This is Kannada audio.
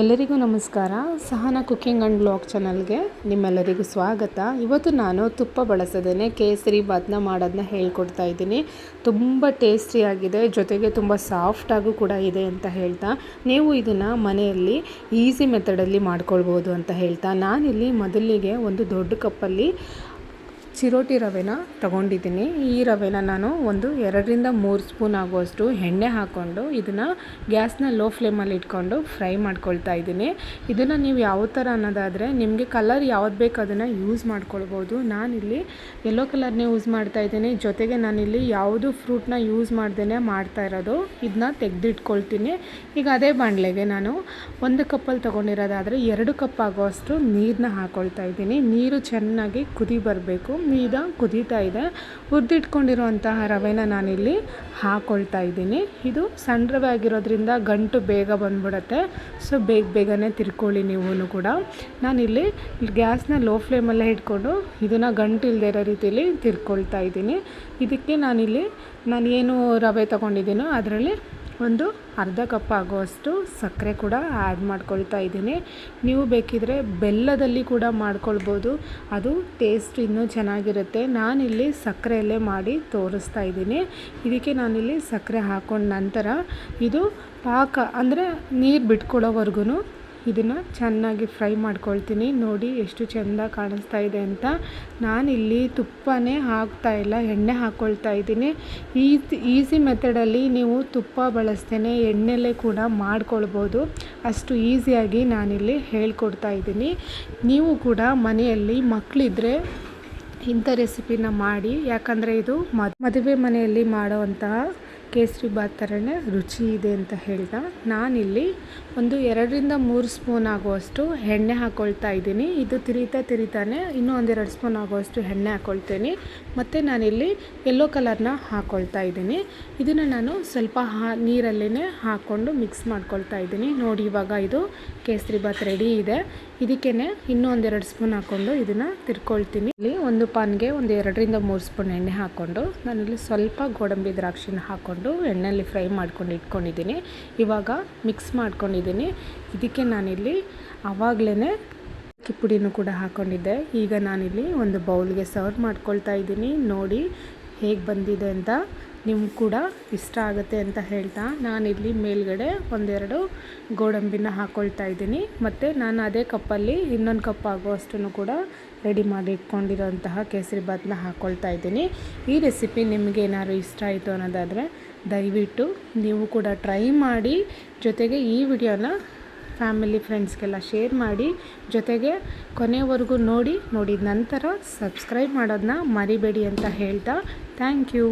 ಎಲ್ಲರಿಗೂ ನಮಸ್ಕಾರ. ಸಹನ ಕುಕ್ಕಿಂಗ್ ಆ್ಯಂಡ್ ಬ್ಲಾಗ್ ಚಾನಲ್ಗೆ ನಿಮ್ಮೆಲ್ಲರಿಗೂ ಸ್ವಾಗತ. ಇವತ್ತು ನಾನು ತುಪ್ಪ ಬಳಸದೇನೆ ಕೇಸರಿ ಬಾತ್ನ ಮಾಡೋದನ್ನ ಹೇಳ್ಕೊಡ್ತಾ ಇದ್ದೀನಿ. ತುಂಬ ಟೇಸ್ಟಿಯಾಗಿದೆ ಜೊತೆಗೆ ತುಂಬ ಸಾಫ್ಟಾಗೂ ಕೂಡ ಇದೆ ಅಂತ ಹೇಳ್ತಾ. ನೀವು ಇದನ್ನು ಮನೆಯಲ್ಲಿ ಈಸಿ ಮೆಥಡಲ್ಲಿ ಮಾಡ್ಕೊಳ್ಬೋದು ಅಂತ ಹೇಳ್ತಾ. ನಾನಿಲ್ಲಿ ಮೊದಲಿಗೆ ಒಂದು ದೊಡ್ಡ ಕಪ್ಪಲ್ಲಿ ಚಿರೋಟಿ ರವೆನ ತಗೊಂಡಿದ್ದೀನಿ. ಈ ರವೆನ ನಾನು ಒಂದು ಎರಡರಿಂದ ಮೂರು ಸ್ಪೂನ್ ಆಗುವಷ್ಟು ಎಣ್ಣೆ ಹಾಕ್ಕೊಂಡು ಇದನ್ನು ಗ್ಯಾಸ್ನ ಲೋ ಫ್ಲೇಮಲ್ಲಿ ಇಟ್ಕೊಂಡು ಫ್ರೈ ಮಾಡ್ಕೊಳ್ತಾ ಇದ್ದೀನಿ. ಇದನ್ನು ನೀವು ಯಾವ ಥರ ಅನ್ನೋದಾದರೆ ನಿಮಗೆ ಕಲರ್ ಯಾವ್ದು ಬೇಕು ಅದನ್ನು ಯೂಸ್ ಮಾಡ್ಕೊಳ್ಬೋದು. ನಾನಿಲ್ಲಿ ಯೆಲ್ಲೋ ಕಲರ್ನೇ ಯೂಸ್ ಮಾಡ್ತಾ ಇದ್ದೀನಿ. ಜೊತೆಗೆ ನಾನಿಲ್ಲಿ ಯಾವುದು ಫ್ರೂಟ್ನ ಯೂಸ್ ಮಾಡ್ದೇ ಮಾಡ್ತಾ ಇರೋದು ಇದನ್ನ ತೆಗೆದಿಟ್ಕೊಳ್ತೀನಿ. ಈಗ ಅದೇ ಬಾಣಲೆಗೆ ನಾನು ಒಂದು ಕಪ್ಪಲ್ಲಿ ತೊಗೊಂಡಿರೋದಾದರೆ ಎರಡು ಕಪ್ ಆಗುವಷ್ಟು ನೀರನ್ನ ಹಾಕ್ಕೊಳ್ತಾ ಇದ್ದೀನಿ. ನೀರು ಚೆನ್ನಾಗಿ ಕುದಿ ಬರಬೇಕು. ಈಗ ಕುದೀತಾ ಇದೆ. ಹುರಿದಿಟ್ಕೊಂಡಿರುವಂತಹ ರವೆನ ನಾನಿಲ್ಲಿ ಹಾಕ್ಕೊಳ್ತಾ ಇದ್ದೀನಿ. ಇದು ಸಣ್ಣ ರವೆ ಆಗಿರೋದ್ರಿಂದ ಗಂಟು ಬೇಗ ಬಂದ್ಬಿಡುತ್ತೆ. ಸೊ ಬೇಗ ಬೇಗನೆ ತಿರ್ಕೊಳ್ಳಿ ನೀವು ಕೂಡ. ನಾನಿಲ್ಲಿ ಗ್ಯಾಸ್ನ ಲೋ ಫ್ಲೇಮಲ್ಲೇ ಇಟ್ಕೊಂಡು ಇದನ್ನು ಗಂಟು ಇಲ್ಲದೆ ಇರೋ ರೀತಿಯಲ್ಲಿ ತಿರ್ಕೊಳ್ತಾ ಇದ್ದೀನಿ. ಇದಕ್ಕೆ ನಾನಿಲ್ಲಿ ನಾನು ಏನು ರವೆ ತೊಗೊಂಡಿದ್ದೀನೋ ಅದರಲ್ಲಿ ಒಂದು ಅರ್ಧ ಕಪ್ ಆಗುವಷ್ಟು ಸಕ್ಕರೆ ಕೂಡ ಆ್ಯಡ್ ಮಾಡ್ಕೊಳ್ತಾ ಇದ್ದೀನಿ. ನೀವು ಬೇಕಿದ್ರೆ ಬೆಲ್ಲದಲ್ಲಿ ಕೂಡ ಮಾಡ್ಕೊಳ್ಬೋದು. ಅದು ಟೇಸ್ಟ್ ಇನ್ನೂ ಚೆನ್ನಾಗಿರುತ್ತೆ. ನಾನಿಲ್ಲಿ ಸಕ್ಕರೆಯಲ್ಲೇ ಮಾಡಿ ತೋರಿಸ್ತಾ ಇದ್ದೀನಿ. ಇದಕ್ಕೆ ನಾನಿಲ್ಲಿ ಸಕ್ಕರೆ ಹಾಕೊಂಡ ನಂತರ ಇದು ಪಾಕ ಅಂದರೆ ನೀರು ಬಿಟ್ಕೊಡೋವರೆಗೂ ಇದನ್ನು ಚೆನ್ನಾಗಿ ಫ್ರೈ ಮಾಡ್ಕೊಳ್ತೀನಿ. ನೋಡಿ ಎಷ್ಟು ಚೆಂದ ಕಾಣಿಸ್ತಾ ಇದೆ ಅಂತ. ನಾನಿಲ್ಲಿ ತುಪ್ಪನೇ ಹಾಕ್ತಾ ಇಲ್ಲ, ಎಣ್ಣೆ ಹಾಕ್ಕೊಳ್ತಾ ಇದ್ದೀನಿ. ಈಸಿ ಈಸಿ ಮೆಥಡಲ್ಲಿ ನೀವು ತುಪ್ಪ ಬಳಸ್ತೇನೆ ಎಣ್ಣೆಲೆ ಕೂಡ ಮಾಡ್ಕೊಳ್ಬೋದು. ಅಷ್ಟು ಈಸಿಯಾಗಿ ನಾನಿಲ್ಲಿ ಹೇಳ್ಕೊಡ್ತಾ ಇದ್ದೀನಿ. ನೀವು ಕೂಡ ಮನೆಯಲ್ಲಿ ಮಕ್ಕಳಿದ್ರೆ ಇಂಥ ರೆಸಿಪಿನ ಮಾಡಿ. ಯಾಕಂದರೆ ಇದು ಮದುವೆ ಮನೆಯಲ್ಲಿ ಮಾಡೋವಂತಹ ಕೇಸರಿ ಬಾತ್ ಥರನೇ ರುಚಿ ಇದೆ ಅಂತ ಹೇಳಿದ. ನಾನಿಲ್ಲಿ ಒಂದು ಎರಡರಿಂದ ಮೂರು ಸ್ಪೂನ್ ಆಗುವಷ್ಟು ಎಣ್ಣೆ ಹಾಕ್ಕೊಳ್ತಾ ಇದ್ದೀನಿ. ಇದು ತಿರಿತಾ ತಿರಿತಾನೆ ಇನ್ನೂ ಒಂದೆರಡು ಸ್ಪೂನ್ ಆಗುವಷ್ಟು ಎಣ್ಣೆ ಹಾಕ್ಕೊಳ್ತೀನಿ ಮತ್ತು ನಾನಿಲ್ಲಿ ಯೆಲ್ಲೋ ಕಲರ್ನ ಹಾಕ್ಕೊಳ್ತಾ ಇದ್ದೀನಿ. ಇದನ್ನು ನಾನು ಸ್ವಲ್ಪ ಹಾ ನೀರಲ್ಲೇ ಹಾಕ್ಕೊಂಡು ಮಿಕ್ಸ್ ಮಾಡ್ಕೊಳ್ತಾ ಇದ್ದೀನಿ. ನೋಡಿ ಇವಾಗ ಇದು ಕೇಸರಿ ಬಾತ್ ರೆಡಿ ಇದೆ. ಇದಕ್ಕೇ ಇನ್ನೂ ಒಂದೆರಡು ಸ್ಪೂನ್ ಹಾಕ್ಕೊಂಡು ಇದನ್ನು ತಿರ್ಕೊಳ್ತೀನಿ. ಇಲ್ಲಿ ಒಂದು ಪಾನ್ಗೆ ಒಂದು ಎರಡರಿಂದ ಮೂರು ಸ್ಪೂನ್ ಎಣ್ಣೆ ಹಾಕ್ಕೊಂಡು ನಾನಿಲ್ಲಿ ಸ್ವಲ್ಪ ಗೋಡಂಬಿ ದ್ರಾಕ್ಷಿನ ಹಾಕ್ಕೊಂಡು ಎಣ್ಣೆಯಲ್ಲಿ ಫ್ರೈ ಮಾಡ್ಕೊಂಡು ಇಟ್ಕೊಂಡಿದ್ದೀನಿ. ಇವಾಗ ಮಿಕ್ಸ್ ಮಾಡ್ಕೊಂಡಿದ್ದೀನಿ. ಇದಕ್ಕೆ ನಾನಿಲ್ಲಿ ಆವಾಗಲೇ ಅಕ್ಕಿ ಪುಡಿನೂ ಕೂಡ ಹಾಕ್ಕೊಂಡಿದ್ದೆ ಈಗ ನಾನಿಲ್ಲಿ ಒಂದು ಬೌಲ್ಗೆ ಸರ್ವ್ ಮಾಡ್ಕೊಳ್ತಾ ಇದ್ದೀನಿ. ನೋಡಿ ಹೇಗೆ ಬಂದಿದೆ ಅಂತ ನಿಮ್ಗೆ ಕೂಡ ಇಷ್ಟ ಆಗುತ್ತೆ ಅಂತ ಹೇಳ್ತಾ ನಾನಿಲ್ಲಿ ಮೇಲ್ಗಡೆ ಒಂದೆರಡು ಗೋಡಂಬಿನ ಹಾಕ್ಕೊಳ್ತಾ ಇದ್ದೀನಿ. ಮತ್ತು ನಾನು ಅದೇ ಕಪ್ಪಲ್ಲಿ ಇನ್ನೊಂದು ಕಪ್ ಆಗುವಷ್ಟನ್ನು ಕೂಡ ರೆಡಿ ಮಾಡಿ ಇಟ್ಕೊಂಡಿರೋಂತಹ ಕೇಸರಿ ಭಾತ್ನ ಹಾಕ್ಕೊಳ್ತಾ ಇದ್ದೀನಿ. ಈ ರೆಸಿಪಿ ನಿಮಗೆ ಏನಾದ್ರು ಇಷ್ಟ ಆಯಿತು ಅನ್ನೋದಾದರೆ ದಯವಿಟ್ಟು ನೀವು ಕೂಡ ಟ್ರೈ ಮಾಡಿ, ಜೊತೆಗೆ ಈ ವಿಡಿಯೋನ ಫ್ಯಾಮಿಲಿ ಫ್ರೆಂಡ್ಸ್ಗೆಲ್ಲ ಶೇರ್ ಮಾಡಿ, ಜೊತೆಗೆ ಕೊನೆವರೆಗೂ ನೋಡಿ, ನೋಡಿದ ನಂತರ ಸಬ್ಸ್ಕ್ರೈಬ್ ಮಾಡೋದನ್ನ ಮರಿಬೇಡಿ ಅಂತ ಹೇಳ್ತಾ ಥ್ಯಾಂಕ್ ಯು